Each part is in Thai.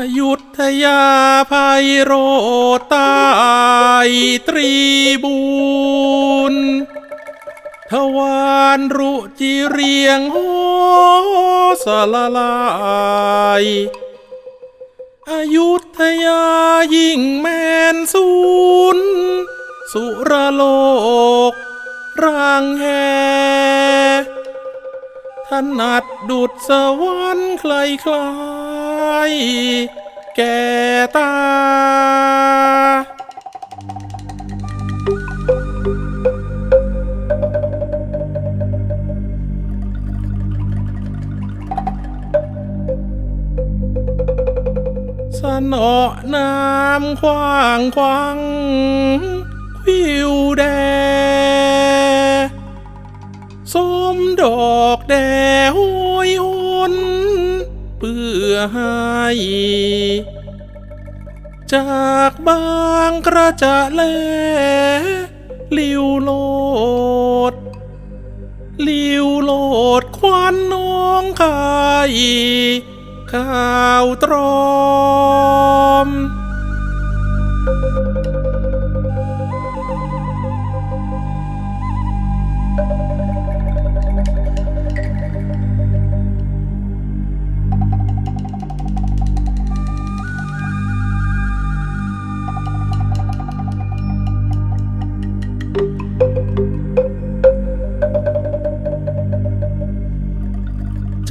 อยุธยาภัยโรตายตรีบูนทวารรุจิเรียงโหสลาลายอายุธยายิ่งแมนศูนย์สุรโลกร่างแห ถนัดดุดสวรรค์ใคลคลายแก่ตา สนอน้ำขวางขวางวิวแดง ส้มดอกแดหวยหนเพื่อให้จากบางกระจะแลลิวโลด ลิวโลดควันน้องกายข้าวตรอ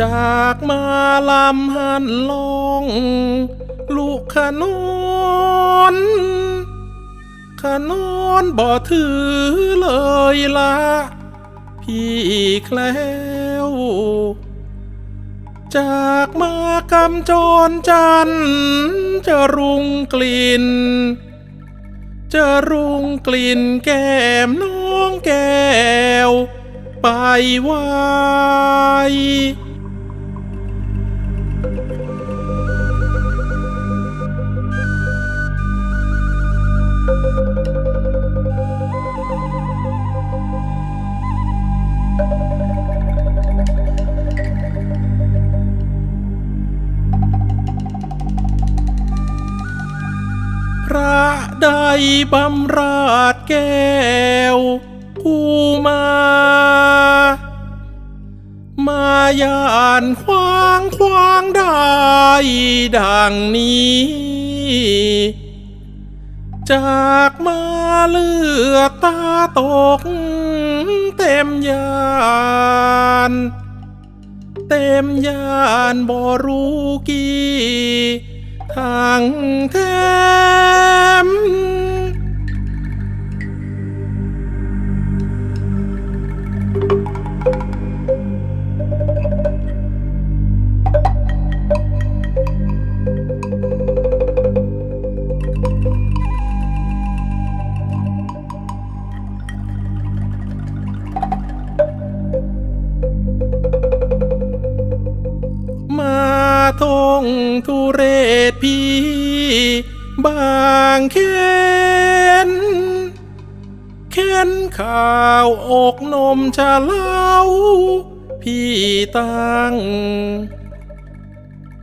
จากมาลำหันลง ลูกขนอนขนอนบ่ถือเลยละพี่แคล้วจากมากำจรจันทร์จะรุงกลิ่น จะรุงกลิ่นแก้มน้องแก้ว ไปไว ระใดบำราดแก้วผู้มา มายานขวางขวางได้ดังนี้ จากมาเลือดตาตกเต็มยานเต็มยานบ่รู้กี่ทางแถ ทุเรศพี่บางเข็นเข็นข่าวอกนมชะเล้าพี่ตั้ง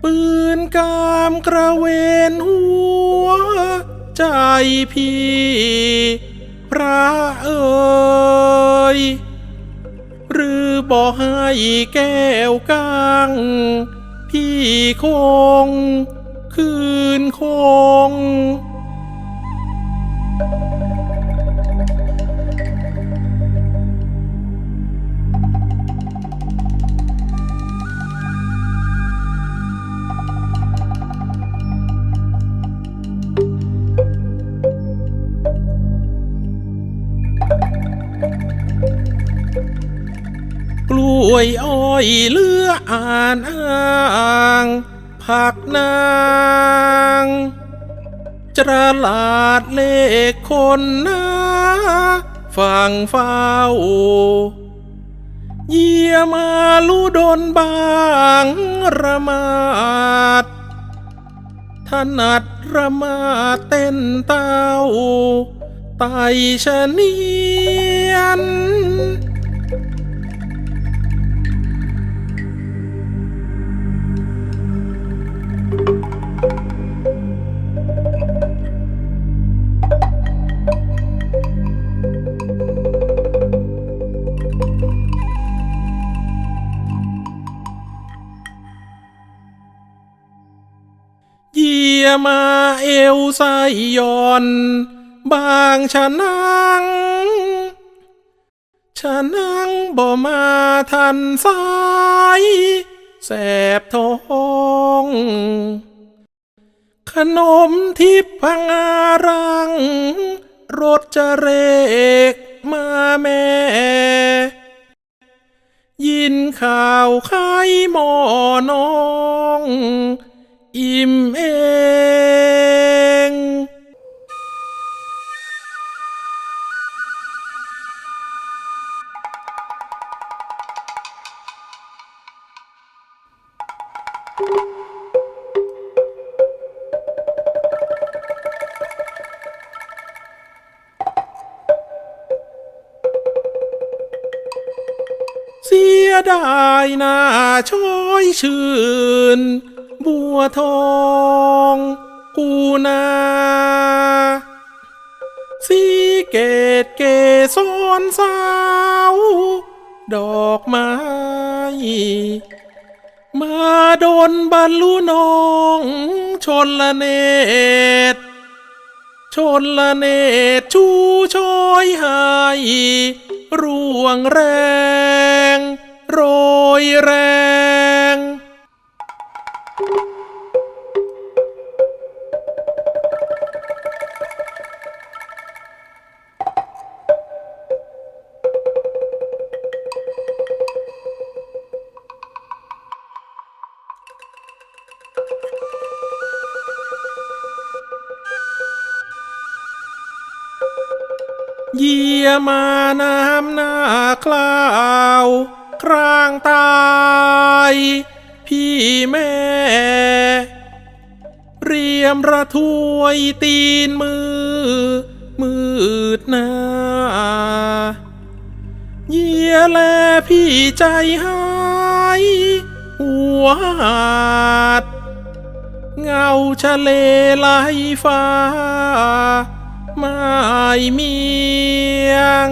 ปืนกามกระเวนหัว ใจพี่ พระเอ่ยหรือบอกให้แก้วกัง พี่คง คืนคง วยอ้อยเลืออ่านอ้างผักนางจระลาดเลขคนนาฟังเฝ้า เยี่ยมาลุดนบางระมาดถนัดระมาดเต้นเต้าไตชะเนียน ยียมาเอวไซย่อน บางชะนังชะนังบ่มาทันสาย แสบท้อง ขนมทิพังอารังรสจะเรกมาแม่ ยินข่าวไข้หมอน้อง อิ่มเองเสียดายหน้าช้อยชื่น บัวทองกูนาสีเกตเกสอนสาว ดอกไม้มาโดนบรรลุน้องชนละเนตรชนละเนตรชูช้อยหายร่วงแรง โรยแรง มาน้ำหน้าคลาวครางตาย พี่แม่ เรียมระถวยตีนมือ มืดหน้า เยี่ยแลพี่ใจหายหัวหาดเงาชะเลไหลฟ้า ไม่เมียง